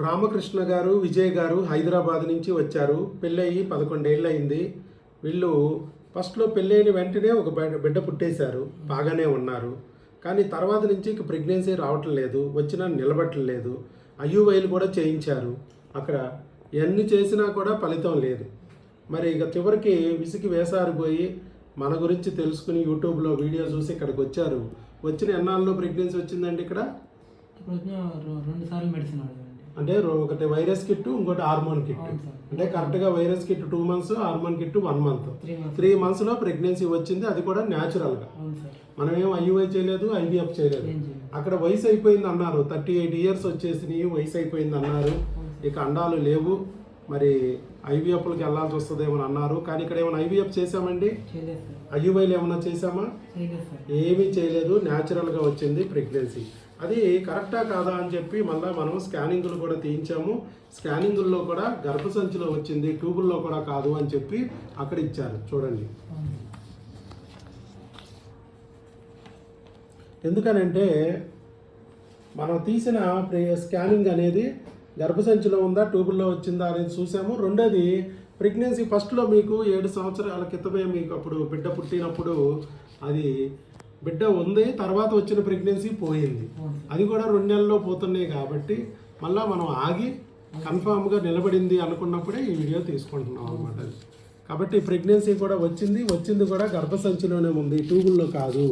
రామకృష్ణ గారు విజయ్ గారు హైదరాబాద్ నుంచి వచ్చారు. పెళ్ళయి పదకొండేళ్ళు అయింది వీళ్ళు ఫస్ట్లో పెళ్ళైన వెంటనే ఒక బిడ్డ- పుట్టేశారు. బాగానే ఉన్నారు. కానీ తర్వాత నుంచి ఇక ప్రెగ్నెన్సీ రావటం లేదు. వచ్చినా నిలబట్టం లేదు. ఐయువైలు కూడా చేయించారు. అక్కడ ఎన్ని చేసినా కూడా ఫలితం లేదు. మరి ఇక చివరికి విసికి వేసారిపోయి మన గురించి తెలుసుకుని యూట్యూబ్లో వీడియో చూసి ఇక్కడికి వచ్చారు. వచ్చిన ఎన్నాళ్ళలో ప్రెగ్నెన్సీ వచ్చిందండి ఇక్కడ? రెండు సార్లు మెడిసిన్ అంటే ఒకటి వైరస్ కిట్ ఇంకోటి హార్మోన్ కిట్. అంటే కరెక్ట్గా virus kit two months hormone kit one month. Three months. Three మంత్స్లో ప్రెగ్నెన్సీ వచ్చింది అది కూడా న్యాచురల్గా. మనం ఏం ఐయుఐ చేయలేదు ఐవీఎఫ్ చేయలేదు. అక్కడ వయసు అయిపోయింది అన్నారు. థర్టీ ఎయిట్ ఇయర్స్ వచ్చేసినాయి వయసు అయిపోయింది అన్నారు. ఇక అండాలు లేవు. మరి ఐవీఎఫ్లకి వెళ్ళాల్సి వస్తుందేమో అని అన్నారు. కానీ ఇక్కడ ఏమైనా ఐవీఎఫ్ చేసామండి ఐయుఐలు ఏమైనా చేసామా ఏమీ చేయలేదు. న్యాచురల్గా వచ్చింది ప్రెగ్నెన్సీ. అది కరెక్టా కాదా అని చెప్పి మళ్ళీ మనం స్కానింగ్లు కూడా తీయించాము. స్కానింగుల్లో కూడా గర్భసంచిలో వచ్చింది ట్యూబుల్లో కూడా కాదు అని చెప్పి అక్కడ ఇచ్చారు. చూడండి. ఎందుకనంటే మనం తీసిన స్కానింగ్ అనేది గర్భసంచిలో ఉందా ట్యూబుల్లో వచ్చిందా అనేది చూసాము. రెండోది ప్రెగ్నెన్సీ ఫస్ట్లో మీకు ఏడు సంవత్సరాల క్రితమే మీకు అప్పుడు బిడ్డ పుట్టినప్పుడు అది బిడ్డ ఉంది తర్వాత వచ్చిన ప్రెగ్నెన్సీ పోయింది. అది కూడా రెండు నెలల్లో పోతున్నాయి కాబట్టి మళ్ళీ మనం ఆగి కన్ఫామ్గా నిలబడింది అనుకున్నప్పుడే ఈ వీడియో తీసుకుంటున్నాం అనమాట కాబట్టి ప్రెగ్నెన్సీ కూడా వచ్చింది వచ్చింది కూడా గర్భసంచిలోనే ఉంది ట్యూబుల్లో కాదు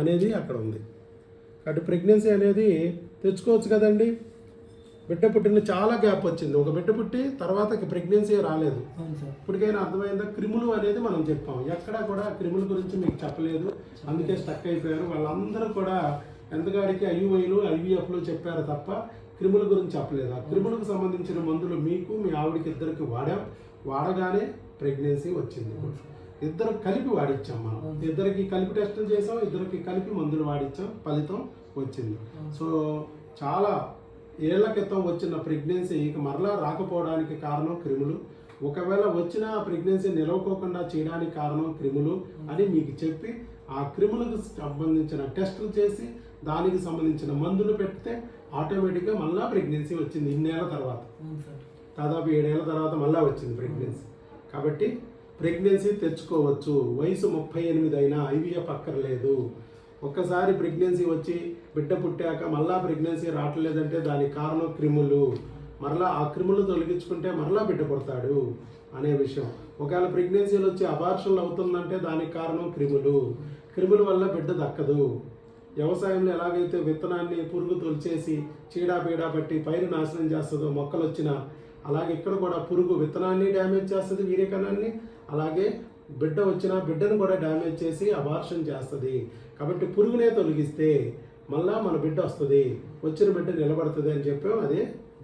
అనేది అక్కడ ఉంది. కాబట్టి ప్రెగ్నెన్సీ అనేది తెచ్చుకోవచ్చు కదండి. బిడ్డ పుట్టిన చాలా గ్యాప్ వచ్చింది. ఒక బిడ్డ పుట్టి తర్వాత ప్రెగ్నెన్సీ రాలేదు. ఇప్పటికైనా అర్థమైందా? క్రిములు అనేది మనం చెప్పాం. ఎక్కడా కూడా క్రిముల గురించి మీకు చెప్పలేదు. అందుకే స్టక్ అయిపోయారు. వాళ్ళందరూ కూడా ఎంతగాడికి ఐయుఐలు ఐవీఎఫ్లు చెప్పారు తప్ప క్రిముల గురించి చెప్పలేదు. ఆ క్రిములకు సంబంధించిన మందులు మీకు మీ ఆవిడకి ఇద్దరికి వాడాం. వాడగానే ప్రెగ్నెన్సీ వచ్చింది. ఇద్దరు కలిపి వాడిచ్చాం మనం. ఇద్దరికి కలిపి టెస్టులు చేసాం. ఇద్దరికి కలిపి మందులు వాడిచ్చాం. ఫలితం వచ్చింది. సో చాలా ఏళ్ళ క్రితం వచ్చిన ప్రెగ్నెన్సీ ఇక మరలా రాకపోవడానికి కారణం క్రిములు. ఒకవేళ వచ్చిన ఆ ప్రెగ్నెన్సీ నిలవకోకుండా చేయడానికి కారణం క్రిములు అని మీకు చెప్పి ఆ క్రిములకు సంబంధించిన టెస్టులు చేసి దానికి సంబంధించిన మందులు పెడితే ఆటోమేటిక్గా మళ్ళా ప్రెగ్నెన్సీ వచ్చింది ఇన్నేళ్ళ తర్వాత. దాదాపు ఏడేళ్ళ తర్వాత మళ్ళా వచ్చింది ప్రెగ్నెన్సీ. కాబట్టి ప్రెగ్నెన్సీ తెచ్చుకోవచ్చు. వయసు ముప్పై ఎనిమిది అయినా ఐవీఎఫ్ అక్కర్లేదు ఒక్కసారి ప్రెగ్నెన్సీ వచ్చి బిడ్డ పుట్టాక మళ్ళా ప్రెగ్నెన్సీ రావట్లేదంటే దానికి కారణం క్రిములు. మరలా ఆ క్రిములు తొలగించుకుంటే మరలా బిడ్డ పుడతాడు అనే విషయం. ఒకవేళ ప్రెగ్నెన్సీలు వచ్చి అబార్షన్లు అవుతుందంటే దానికి కారణం క్రిములు. క్రిముల వల్ల బిడ్డ దక్కదు. వ్యవసాయంలో ఎలాగైతే విత్తనాన్ని పురుగు తొలిచేసి చీడా పీడా పట్టి పైరు నాశనం చేస్తుందో మొక్కలు వచ్చినా అలాగే ఇక్కడ కూడా పురుగు విత్తనాన్ని డ్యామేజ్ చేస్తుంది వీర్యకణాన్ని అలాగే బిడ్డ వచ్చిన బిడ్డను కూడా డ్యామేజ్ చేసి అబార్షన్ చేస్తుంది. కాబట్టి పురుగునే తొలగిస్తే మళ్ళా మన బిడ్డ వస్తుంది వచ్చిన బిడ్డ నిలబడుతుంది అని చెప్పాం అదే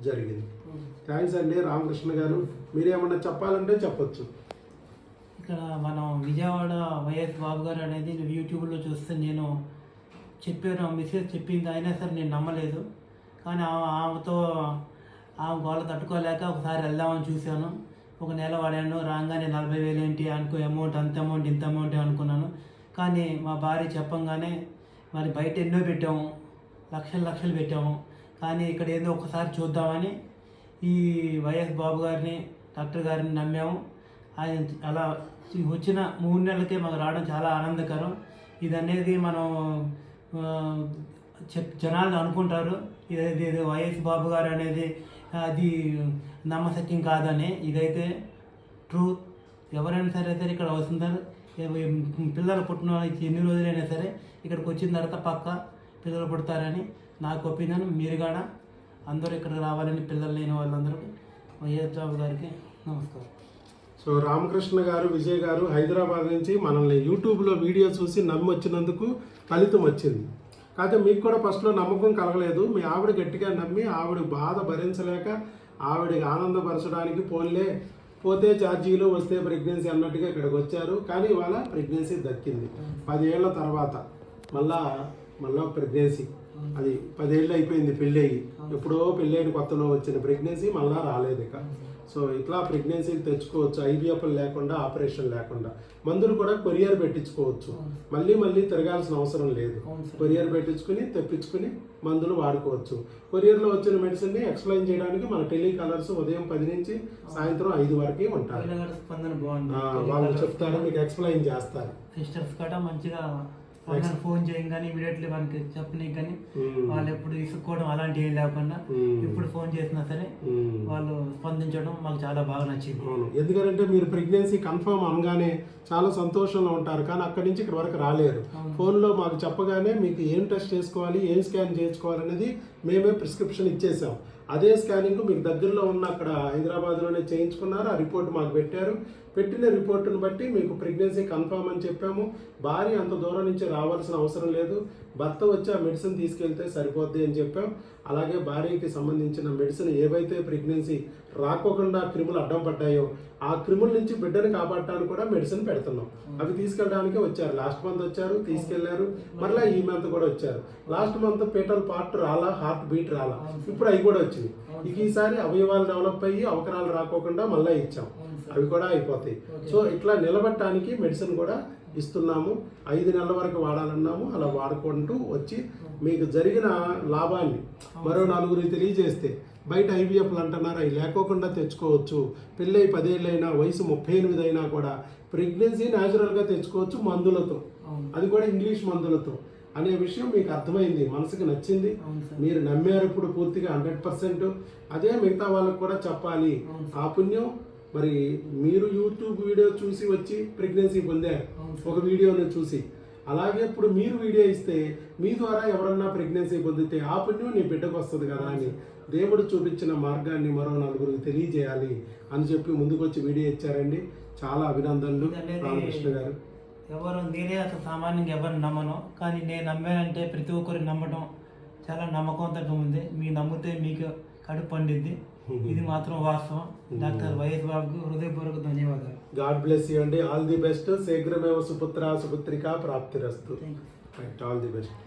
జరిగింది. థ్యాంక్స్ అండి రామకృష్ణ గారు. మీరేమన్నా చెప్పాలంటే చెప్పచ్చు. ఇక్కడ మనం విజయవాడ వైఎస్ బాబు గారు అనేది యూట్యూబ్లో చూస్తే నేను చెప్పాను మెసేజ్ చెప్పింది అయినా సరే నేను నమ్మలేదు. కానీ ఆమెతో ఆమె గోళ తట్టుకోలేక ఒకసారి వెళ్దామని చూశాను. ఒక నెల వాడాను రాగానే నలభై వేలు ఏంటి అనుకో అమౌంట్ అంత అమౌంట్ ఇంత అమౌంట్ అనుకున్నాను. కానీ మా భార్య చెప్పంగానే మరి బయట ఎన్నో పెట్టాము లక్షలు లక్షలు పెట్టాము కానీ ఇక్కడ ఏదో ఒకసారి చూద్దామని ఈ వైఎస్ బాబు గారిని డాక్టర్ గారిని నమ్మాము. ఆయన అలా వచ్చిన మూడు నెలలకే మాకు రావడం చాలా ఆనందకరం. ఇది అనేది మనం చెప్ జనాలు అనుకుంటారు ఇది వైఎస్ బాబు గారు అనేది అది నమ్మసత్యం కాదని. ఇదైతే ట్రూత్ ఎవరైనా సరే సరే ఇక్కడ వస్తుంటారు. పిల్లలు పుట్టిన వాళ్ళకి ఎన్ని రోజులైనా సరే ఇక్కడికి వచ్చిన తర్వాత పక్క పిల్లలు పుడతారని నాకు ఒపీనియన్ మీరు కూడా అందరూ ఇక్కడ రావాలని పిల్లలు లేని వాళ్ళందరూ వైఎస్ బాబు గారికి నమస్కారం. సో రామకృష్ణ గారు విజయ్ గారు హైదరాబాద్ నుంచి మనల్ని యూట్యూబ్లో వీడియో చూసి నమ్మి వచ్చినందుకు ఫలితం వచ్చింది. కాకపోతే మీకు కూడా ఫస్ట్లో నమ్మకం కలగలేదు. మీ ఆవిడ గట్టిగా నమ్మి ఆవిడ బాధ భరించలేక ఆవిడకి ఆనందపరచడానికి పోన్లే పోతే ఛార్జీలు వస్తే ప్రెగ్నెన్సీ అన్నట్టుగా ఇక్కడికి వచ్చారు. కానీ ఇవాళ ప్రెగ్నెన్సీ దక్కింది. పదేళ్ళ తర్వాత. మళ్ళా మళ్ళా ప్రెగ్నెన్సీ అది పదేళ్ళు అయిపోయింది పెళ్ళి అయ్యి ఎప్పుడో పెళ్ళైన కొత్తలో వచ్చిన ప్రెగ్నెన్సీ మళ్ళా రాలేదు ఇక. సో ఇట్లా ప్రెగ్నెన్సీలు తెచ్చుకోవచ్చు. ఐవీఎఫ్ లేకుండా ఆపరేషన్ లేకుండా. మందులు కూడా కొరియర్ పెట్టించుకోవచ్చు. మళ్ళీ మళ్ళీ తిరగాల్సిన అవసరం లేదు. కొరియర్ పెట్టించుకుని తెప్పించుకుని మందులు వాడుకోవచ్చు. కొరియర్లో వచ్చిన మెడిసిన్ని ఎక్స్ప్లెయిన్ చేయడానికి మన టెలికాలర్స్ ఉదయం పది నుంచి సాయంత్రం ఐదు వరకు ఉంటారు వాళ్ళు చెప్తారు మీకు ఎక్స్ప్లెయిన్ చేస్తారు. సిస్టర్స్ కూడా మంచిగా ఫోన్ చేయగానే ఇమీడియట్లీ వాళ్ళకి చెప్పనీకి కానీ మ్మ్. వాళ్ళు ఎప్పుడు ఇసుక్కోవడం అలాంటివి ఏం లేకుండా. ఇప్పుడు ఫోన్ చేసినా సరే మ్మ్. వాళ్ళు స్పందించడం మాకు చాలా బాగా నచ్చింది అవును ఎందుకంటే మీరు ప్రెగ్నెన్సీ కన్ఫర్మ్ అనగానే చాలా సంతోషంలో ఉంటారు కానీ అక్కడి నుంచి ఇక్కడ వరకు రాలేరు. ఫోన్లో మాకు చెప్పగానే మీకు ఏం టెస్ట్ చేసుకోవాలి ఏం స్కాన్ చేయించుకోవాలనేది మేమే ప్రిస్క్రిప్షన్ ఇచ్చేసాం అదే స్కానింగ్ మీకు దగ్గరలో ఉన్న అక్కడ హైదరాబాద్లోనే చేయించుకున్నారు ఆ రిపోర్ట్ మాకు పెట్టారు పెట్టిన రిపోర్టును బట్టి మీకు ప్రెగ్నెన్సీ కన్ఫర్మ్ అని చెప్పాము. భార్య అంత దూరం నుంచి రావాల్సిన అవసరం లేదు. భర్త వచ్చి ఆ మెడిసిన్ తీసుకెళ్తే సరిపోద్ది అని చెప్పాం. అలాగే భార్యకి సంబంధించిన మెడిసిన్ ఏవైతే ప్రెగ్నెన్సీ రాకోకుండా క్రిములు అడ్డం పడ్డాయో ఆ క్రిముల నుంచి బిడ్డను కాపాడటానికి కూడా మెడిసిన్ పెడుతున్నాం. అవి తీసుకెళ్ళడానికి వచ్చారు. లాస్ట్ మంత్ వచ్చారు తీసుకెళ్ళారు. మరలా ఈ మంత్ కూడా వచ్చారు. లాస్ట్ మంత్ పేటల్ పార్ట్ రాలా హార్ట్ బీట్ రాలా. ఇప్పుడు అవి కూడా వచ్చింది ఈసారి అవయవాలు డెవలప్ అయ్యి అవకరాలు రాకోకుండా మళ్ళీ ఇచ్చాం. అవి కూడా అయిపోతాయి. సో ఇట్లా నిలబడటానికి మెడిసిన్ కూడా ఇస్తున్నాము. ఐదు నెలల వరకు వాడాలన్నాము. అలా వాడుకుంటూ వచ్చి మీకు జరిగిన లాభాన్ని మరో నలుగురికి తెలియజేస్తే బయట ఐవీఎఫ్లు అంటున్నారు? అవి లేకోకుండా తెచ్చుకోవచ్చు. పెళ్ళై పదేళ్ళైనా వయసు ముప్పై ఎనిమిది అయినా కూడా ప్రెగ్నెన్సీ న్యాచురల్గా తెచ్చుకోవచ్చు మందులతో. అది కూడా ఇంగ్లీష్ మందులతో. అనే విషయం మీకు అర్థమైంది మనసుకు నచ్చింది. మీరు నమ్మారు ఇప్పుడు పూర్తిగా హండ్రెడ్ పర్సెంట్. అదే మిగతా వాళ్ళకు కూడా చెప్పాలి. ఆ పుణ్యం మరి మీరు యూట్యూబ్ వీడియో చూసి వచ్చి ప్రెగ్నెన్సీ పొందారు. ఒక వీడియోని చూసి. అలాగే ఇప్పుడు మీరు వీడియో ఇస్తే మీ ద్వారా ఎవరన్నా ప్రెగ్నెన్సీ పొందితే ఆ పుణ్యం నీ బిడ్డకు వస్తుంది కదా అని దేవుడు చూపించిన మార్గాన్ని మరో నలుగురికి తెలియజేయాలి అని చెప్పి ముందుకొచ్చి వీడియో ఇచ్చారండి. చాలా అభినందనలు రామకృష్ణ గారు. ఎవరు నేనే అసలు సామాన్యంగా ఎవరు నమ్మను కానీ నేను నమ్మానంటే ప్రతి ఒక్కరు నమ్మడం చాలా నమ్మకంతో ఉంది. మీ నమ్మితే మీకు కడుపు పండిద్ది. ఇది మాత్రం వాస్తవం. డాక్టర్ వైఎస్ బాబుకు హృదయపూర్వక ధన్యవాదాలు. గాడ్ బ్లెస్ యూ అండి. All the best. శీఘ్రమేవ సుపుత్ర సుపుత్రిక ప్రాప్తిరస్తు. All the best.